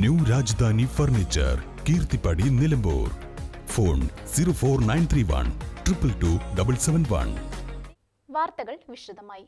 New Rajdhani furniture Keerthippadi Nilambur. Phone zero four nine three one triple two double seven one. വാർത്തകൾ വിശദമായി.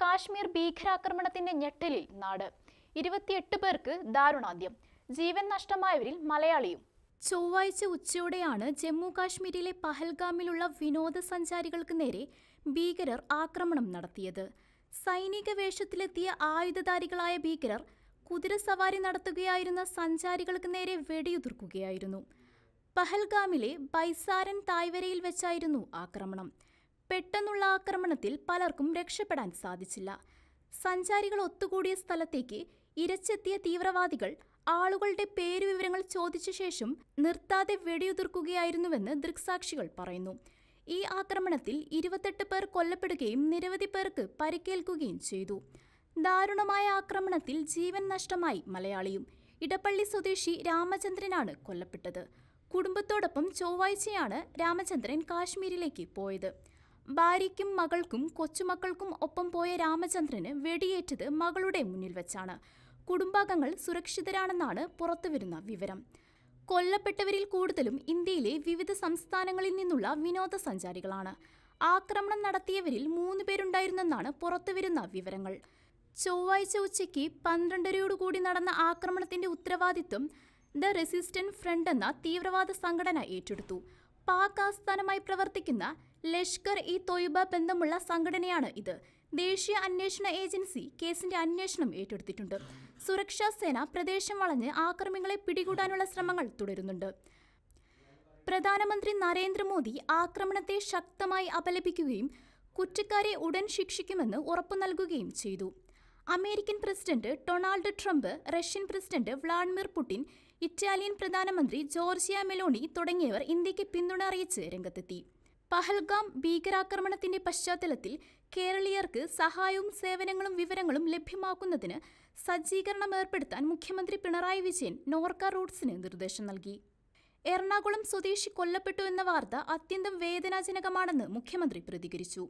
കാശ്മീർ ഭീകരാക്രമണത്തിന്റെ ഞെട്ടലിൽ നാട്. ഇരുപത്തിയെട്ട് പേർക്ക് ദാരുണാന്ത്യം. ജീവൻ നഷ്ടമായവരിൽ മലയാളിയും. ചൊവ്വാഴ്ച ഉച്ചയോടെയാണ് ജമ്മു കാശ്മീരിലെ പഹൽഗാമിലുള്ള വിനോദസഞ്ചാരികൾക്ക് നേരെ ഭീകരർ ആക്രമണം നടത്തിയത്. സൈനിക വേഷത്തിലെത്തിയ ആയുധധാരികളായ ഭീകരർ കുതിരസവാരി നടത്തുകയായിരുന്ന സഞ്ചാരികൾക്ക് നേരെ വെടിയുതിർക്കുകയായിരുന്നു. പഹൽഗാമിലെ ബൈസാരൻ തായ്വരയിൽ വെച്ചായിരുന്നു ആക്രമണം. പെട്ടെന്നുള്ള ആക്രമണത്തിൽ പലർക്കും രക്ഷപ്പെടാൻ സാധിച്ചില്ല. സഞ്ചാരികൾ ഒത്തുകൂടിയ സ്ഥലത്തേക്ക് ഇരച്ചെത്തിയ തീവ്രവാദികൾ ആളുകളുടെ പേരുവിവരങ്ങൾ ചോദിച്ച ശേഷം നിർത്താതെ വെടിയുതിർക്കുകയായിരുന്നുവെന്ന് ദൃക്സാക്ഷികൾ പറയുന്നു. ഈ ആക്രമണത്തിൽ ഇരുപത്തെട്ട് പേർ കൊല്ലപ്പെടുകയും നിരവധി പേർക്ക് പരിക്കേൽക്കുകയും ചെയ്തു. ദാരുണമായ ആക്രമണത്തിൽ ജീവൻ നഷ്ടമായി മലയാളിയും. ഇടപ്പള്ളി സ്വദേശി രാമചന്ദ്രനാണ് കൊല്ലപ്പെട്ടത്. കുടുംബത്തോടൊപ്പം ചൊവ്വാഴ്ചയാണ് രാമചന്ദ്രൻ കാശ്മീരിലേക്ക് പോയത്. ഭാര്യയ്ക്കും മകൾക്കും കൊച്ചുമക്കൾക്കും ഒപ്പം പോയ രാമചന്ദ്രന് വെടിയേറ്റത് മകളുടെ മുന്നിൽ വെച്ചാണ്. കുടുംബാംഗങ്ങൾ സുരക്ഷിതരാണെന്നാണ് പുറത്തുവരുന്ന വിവരം. കൊല്ലപ്പെട്ടവരിൽ കൂടുതലും ഇന്ത്യയിലെ വിവിധ സംസ്ഥാനങ്ങളിൽ നിന്നുള്ള വിനോദസഞ്ചാരികളാണ്. ആക്രമണം നടത്തിയവരിൽ മൂന്ന് പേരുണ്ടായിരുന്നെന്നാണ് പുറത്തുവരുന്ന വിവരങ്ങൾ. ചൊവ്വാഴ്ച ഉച്ചയ്ക്ക് പന്ത്രണ്ടരയോടുകൂടി നടന്ന ആക്രമണത്തിന്റെ ഉത്തരവാദിത്വം ദ റെസിസ്റ്റന്റ് ഫ്രണ്ട് എന്ന തീവ്രവാദ സംഘടന ഏറ്റെടുത്തു. പാക് ആസ്ഥാനമായി പ്രവർത്തിക്കുന്ന ലഷ്കർ ഇ തൊയ്ബ ബന്ധമുള്ള സംഘടനയാണ് ഇത്. ദേശീയ അന്വേഷണ ഏജൻസി കേസിന്റെ അന്വേഷണം ഏറ്റെടുത്തിട്ടുണ്ട്. സുരക്ഷാ സേന പ്രദേശം വളഞ്ഞ് ആക്രമികളെ പിടികൂടാനുള്ള ശ്രമങ്ങൾ തുടരുന്നുണ്ട്. പ്രധാനമന്ത്രി നരേന്ദ്രമോദി ആക്രമണത്തെ ശക്തമായി അപലപിക്കുകയും കുറ്റക്കാരെ ഉടൻ ശിക്ഷിക്കുമെന്ന് ഉറപ്പു നൽകുകയും ചെയ്തു. American president Donald Trump Russian president Vladimir Putin Italian പ്രധാനമന്ത്രി ജോർജിയ മെലോണി തുടങ്ങിയവർ ഇന്ത്യയ്ക്ക് പിന്തുണ അറിയിച്ച് രംഗത്തെത്തി. പഹൽഗാം ഭീകരാക്രമണത്തിന്റെ പശ്ചാത്തലത്തിൽ കേരളീയർക്ക് സഹായവും സേവനങ്ങളും വിവരങ്ങളും ലഭ്യമാക്കുന്നതിന് സജ്ജീകരണം ഏർപ്പെടുത്താൻ മുഖ്യമന്ത്രി പിണറായി വിജയൻ നോർക്ക റൂട്ട്സിന് നിർദ്ദേശം നൽകി. എറണാകുളം സ്വദേശി കൊല്ലപ്പെട്ടു എന്ന വാർത്ത അത്യന്തം വേദനാജനകമാണെന്ന് മുഖ്യമന്ത്രി പ്രതികരിച്ചു.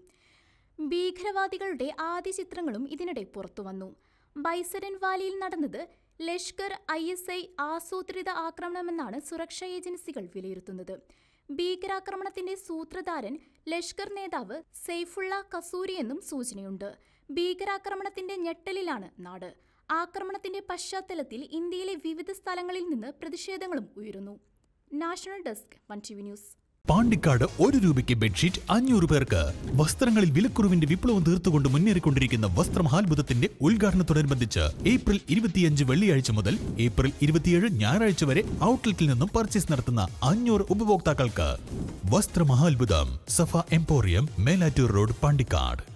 ഭീകരവാദികളുടെ ആദ്യ ചിത്രങ്ങളും ഇതിനിടെ പുറത്തുവന്നു ബൈസരൻ വാലിയിൽ നടന്നത് ലഷ്കർ ഐ എസ് ഐ ആസൂത്രിത ആക്രമണമെന്നാണ് സുരക്ഷാ ഏജൻസികൾ വിലയിരുത്തുന്നത്. ഭീകരാക്രമണത്തിന്റെ സൂത്രധാരൻ ലഷ്കർ നേതാവ് സെയ്ഫുള്ള കസൂരി എന്നും സൂചനയുണ്ട്. ഭീകരാക്രമണത്തിന്റെ ഞെട്ടലിലാണ് നാട്. ആക്രമണത്തിന്റെ പശ്ചാത്തലത്തിൽ ഇന്ത്യയിലെ വിവിധ സ്ഥലങ്ങളിൽ നിന്ന് പ്രതിഷേധങ്ങളും ഉയരുന്നു. National desk one T V news. Pandikkad ഒരു രൂപയ്ക്ക് ബെഡ്ഷീറ്റ് അഞ്ഞൂറ് പേർക്ക്. വസ്ത്രങ്ങളിൽ വിലക്കുറവിന്റെ വിപ്ലവം തീർത്തുകൊണ്ട് മുന്നേറിക്കൊണ്ടിരിക്കുന്ന വസ്ത്രമഹാത്ഭുതത്തിന്റെ ഉദ്ഘാടനത്തോടനുബന്ധിച്ച് ഏപ്രിൽ ഇരുപത്തിയഞ്ച് വെള്ളിയാഴ്ച മുതൽ ഏപ്രിൽ ഇരുപത്തിയേഴ് ഞായറാഴ്ച വരെ ഔട്ട്ലെറ്റിൽ നിന്നും പർച്ചേസ് നടത്തുന്ന അഞ്ഞൂറ് ഉപഭോക്താക്കൾക്ക്. വസ്ത്രമഹാത്ഭുതം സഫ എംപോറിയം മേലാറ്റൂർ റോഡ് പാണ്ടിക്കാട്.